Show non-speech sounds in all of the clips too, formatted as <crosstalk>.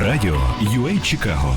Радіо UA Чикаго.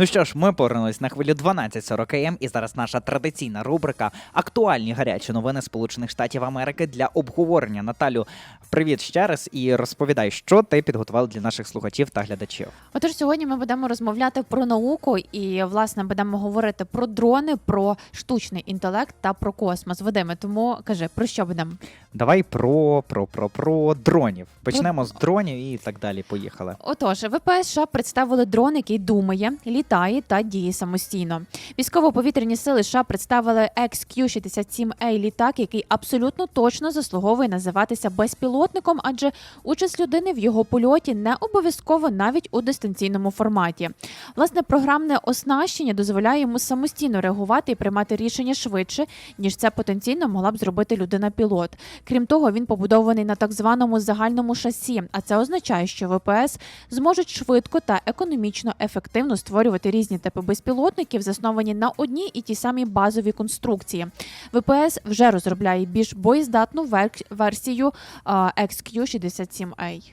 Ну що ж, ми повернулись на хвилю 12.40 м і зараз наша традиційна рубрика Актуальні гарячі новини Сполучених Штатів Америки для обговорення. Наталю, привіт ще раз і розповідай, що ти підготував для наших слухачів та глядачів. Отож, сьогодні ми будемо розмовляти про науку і власне будемо говорити про дрони, про штучний інтелект та про космос. Вадиме, тому кажи про що будемо? Давай про, про, про, про дронів. Почнемо з дронів і так далі. Поїхали. Отож, ВПС США представили дрон, який думає, літає та діє самостійно. Військово-повітряні сили США представили XQ-67A літак, який абсолютно точно заслуговує називатися безпілотником, адже участь людини в його польоті не обов'язково навіть у дистанційному форматі. Власне, програмне оснащення дозволяє йому самостійно реагувати і приймати рішення швидше, ніж це потенційно могла б зробити людина-пілот. Крім того, він побудований на так званому загальному шасі, а це означає, що ВПС зможуть швидко та економічно ефективно створювати різні типи безпілотників, засновані на одній і тій самій базовій конструкції. ВПС вже розробляє більш боєздатну вер- версію а, XQ-67A.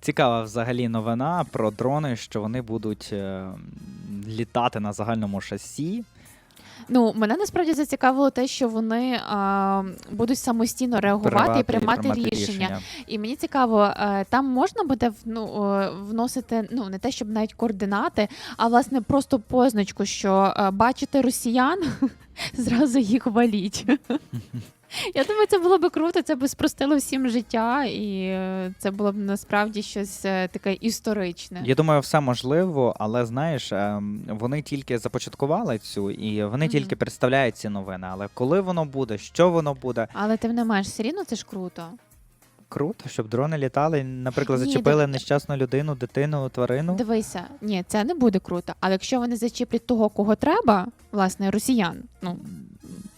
Цікава взагалі новина про дрони, що вони будуть е, літати на загальному шасі. Ну, мене насправді зацікавило те, що вони а, будуть самостійно реагувати і приймати, рішення. І мені цікаво, е, там можна буде ну, е, вносити ну не те, щоб навіть координати, а власне просто позначку, що е, бачите росіян, <laughs> зразу їх валіть. Я думаю, це було би круто, це б спростило всім життя, і е, це було б насправді щось е, таке історичне. Я думаю, все можливо, але знаєш, ем, вони тільки започаткували цю, і вони Мгм. тільки представляють ці новини. Але коли воно буде, що воно буде, Але тим не менш, все рівно це ж круто. круто, щоб дрони літали, наприклад, Ні, зачепили див- нещасну людину, дитину, тварину. Дивися, ні, це не буде круто. Але якщо вони зачіплять того, кого треба, власне, росіян. Ну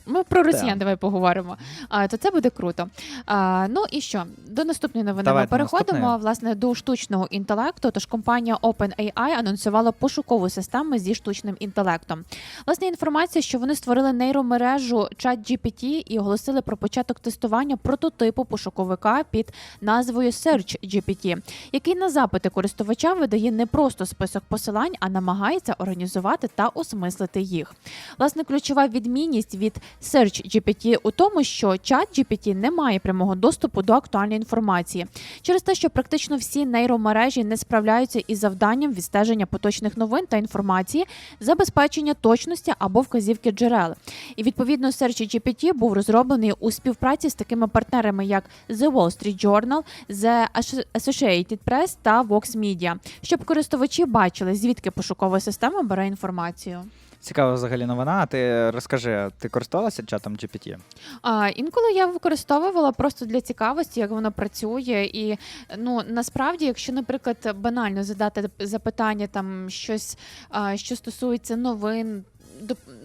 ми про росіян Так. давай поговоримо. А то це буде круто. А, ну і що? До наступної новини Давайте ми переходимо наступної. власне до штучного інтелекту. Тож компанія OpenAI анонсувала пошукову систему зі штучним інтелектом. Власне, інформація, що вони створили нейромережу ChatGPT і оголосили про початок тестування прототипу пошуковика під назвою SearchGPT, який на запити користувача видає не просто список посилань, а намагається організувати та осмислити їх. Власне, ключова відмінність від SearchGPT у тому, що ChatGPT не має прямого доступу до актуальної інформації через те, що практично всі нейромережі не справляються із завданням відстеження поточних новин та інформації, забезпечення точності або вказівки джерел. І відповідно SearchGPT був розроблений у співпраці з такими партнерами, як The Wall Street Journal, The Associated Press та Vox Media, щоб користувачі бачили, звідки пошукова система бере інформацію. Цікава взагалі новина. А Ти розкажи, ти користувалася чатом GPT? А, інколи я використовувала просто для цікавості, як воно працює. І ну насправді, якщо, наприклад, банально задати запитання, там щось, а, що стосується новин.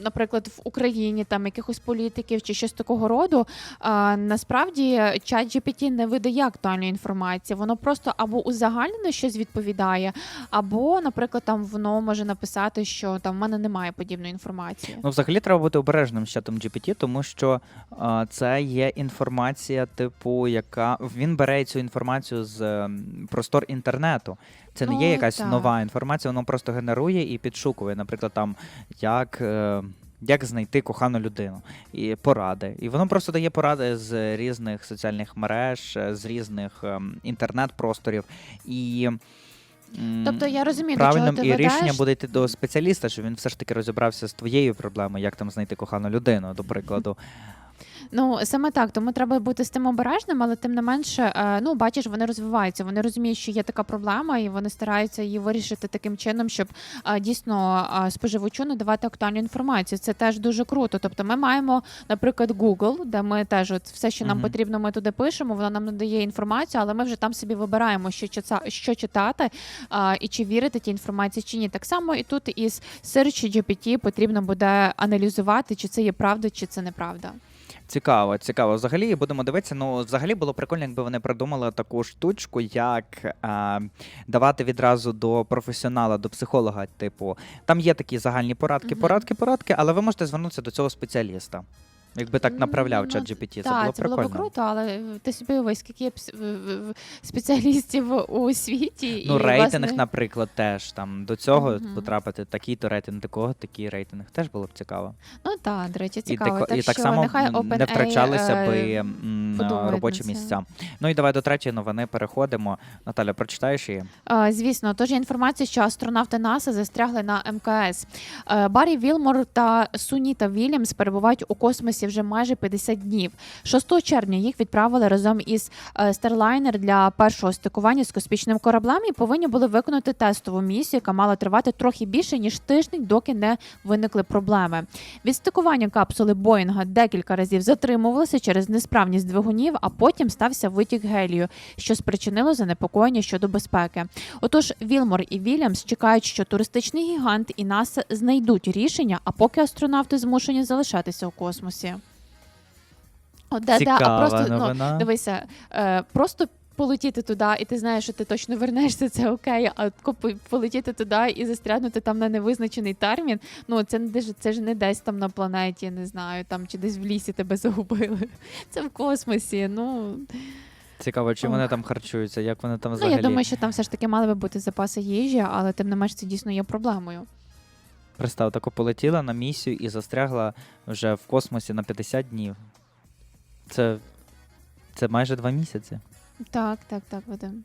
Наприклад, в Україні там якихось політиків чи щось такого роду, а, насправді чат GPT не видає актуальної інформації. Воно просто або узагальнено щось відповідає, або, наприклад, там воно може написати, що там в мене немає подібної інформації. Ну, взагалі треба бути обережним з чатом GPT, тому що а, це є інформація, типу, яка він бере цю інформацію з простор інтернету. Це не є Ну, якась так. нова інформація, воно просто генерує і підшукує, наприклад, там як. е, Як знайти кохану людину і поради, і воно просто дає поради з різних соціальних мереж, е, з різних ем, інтернет-просторів. І Тобто я розумію, до чого ти і рішення буде йти до спеціаліста, щоб він все ж таки розібрався з твоєю проблемою, як там знайти кохану людину, до прикладу. Ну саме так, тому треба бути з тим обережним, але тим не менше, е, ну бачиш, вони розвиваються. Вони розуміють, що є така проблема, і вони стараються її вирішити таким чином, щоб е, дійсно е, споживачу надавати актуальну інформацію. Це теж дуже круто. Тобто, ми маємо, наприклад, Google, де ми теж от все, що нам Мгм. потрібно, ми туди пишемо. Вона нам надає інформацію, але ми вже там собі вибираємо, що що читати і чи вірити тій інформації, чи ні. Так само і тут із SearchGPT потрібно буде аналізувати, чи це є правда, чи це неправда. Цікаво, цікаво. Взагалі будемо дивитися. Ну, взагалі було прикольно, якби вони придумали таку штучку, як е, давати відразу до професіонала, до психолога. Типу, там є такі загальні порадки, порадки, порадки, але ви можете звернутися до цього спеціаліста. Якби так направляв Ну, чат GPT, це Так, було це прикольно. було б круто, але ти собі уяви, скільки є спеціалістів у світі. Ну, і, рейтинг, власне, наприклад, теж там до цього Мгм. потрапити такий-то рейтинг, такого такий рейтинг. Теж було б цікаво. Ну так, до речі, І, цікаво. і так що само нехай не втрачалися е, би робочі місця. Ну і давай до третьої новини переходимо. Наталя, прочитаєш її? Е, Звісно, тож є інформація, що астронавти НАСА застрягли на МКС. Е, Баррі Вілмор та Суніта Вільямс перебувають у космосі вже майже 50 днів. 6 червня їх відправили разом із е, Starliner для першого стикування з космічним кораблем і повинні були виконати тестову місію, яка мала тривати трохи більше ніж тиждень, доки не виникли проблеми. Від стикування капсули Боїнга декілька разів затримувалися через несправність двигунів, а потім стався витік гелію, що спричинило занепокоєння щодо безпеки. Отож, Вілмор і Вільямс чекають, що туристичний гігант і НАСА знайдуть рішення, а поки астронавти змушені залишатися у космосі. О, да, да, а просто ну, дивися, е, просто. Полетіти туди, і ти знаєш, що ти точно вернешся, це окей. А полетіти туди і застрягнути там на невизначений термін. Ну це не це ж не десь там на планеті, не знаю, там чи десь в лісі тебе загубили. <laughs> Це в космосі. Ну Цікаво, чи Ох. вони там харчуються, як вони там Ну, я думаю, що там все ж таки мали би бути запаси їжі, але тим не менш це дійсно є проблемою. Представ, тако полетіла на місію і застрягла вже в космосі на 50 днів. Це, це майже два місяці. Так, так, так, Вадим.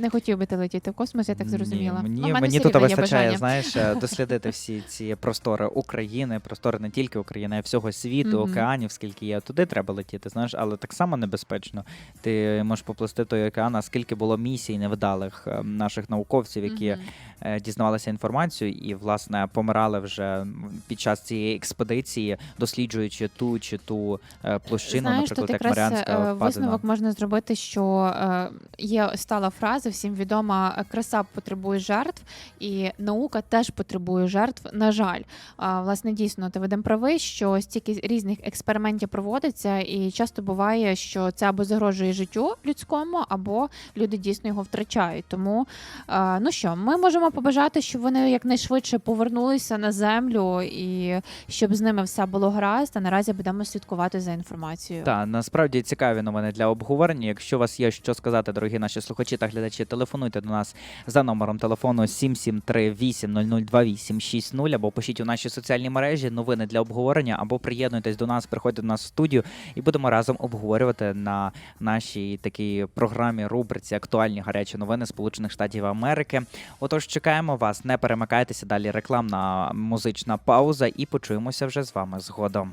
Не хотів би ти летіти в космос, я так зрозуміла. Ні, Ну, мені мене мені тут вистачає, бажання. знаєш, е, <laughs> дослідити всі ці простори України, простори не тільки України, а всього світу, Мгм. океанів, скільки є. Туди треба летіти, знаєш, але так само небезпечно. Ти можеш поплисти той океан, а скільки було місій невдалих е, наших науковців, які Мгм. е, дізнавалися інформацію і, власне, помирали вже під час цієї експедиції, досліджуючи ту чи ту площину, Знаєш, наприклад, як Маріанська впадина. висновок можна зробити, що є стала фраза всім відома: е, краса потребує жертв, і наука теж потребує жертв. На жаль, власне, дійсно, ти ведем правий, що стільки різних експериментів проводиться, і часто буває, що це або загрожує життю людському, або люди дійсно його втрачають. Тому ну що, ми можемо побажати, щоб вони якнайшвидше повернулися на землю і щоб з ними все було гаразд. А наразі будемо слідкувати за інформацією. Так, насправді цікаві новини для обговорення. Якщо у вас є що сказати, дорогі наші слухачі та глядачі, телефонуйте до нас за номером телефону 773-802-860 або пишіть у наші соціальні мережі новини для обговорення, або приєднуйтесь до нас, приходьте до нас в студію і будемо разом обговорювати на нашій такій програмі рубриці Актуальні гарячі новини Сполучених Штатів Америки. Отож, чекаємо вас, не перемикайтеся далі. Рекламна музична пауза, і почуємося вже з вами згодом.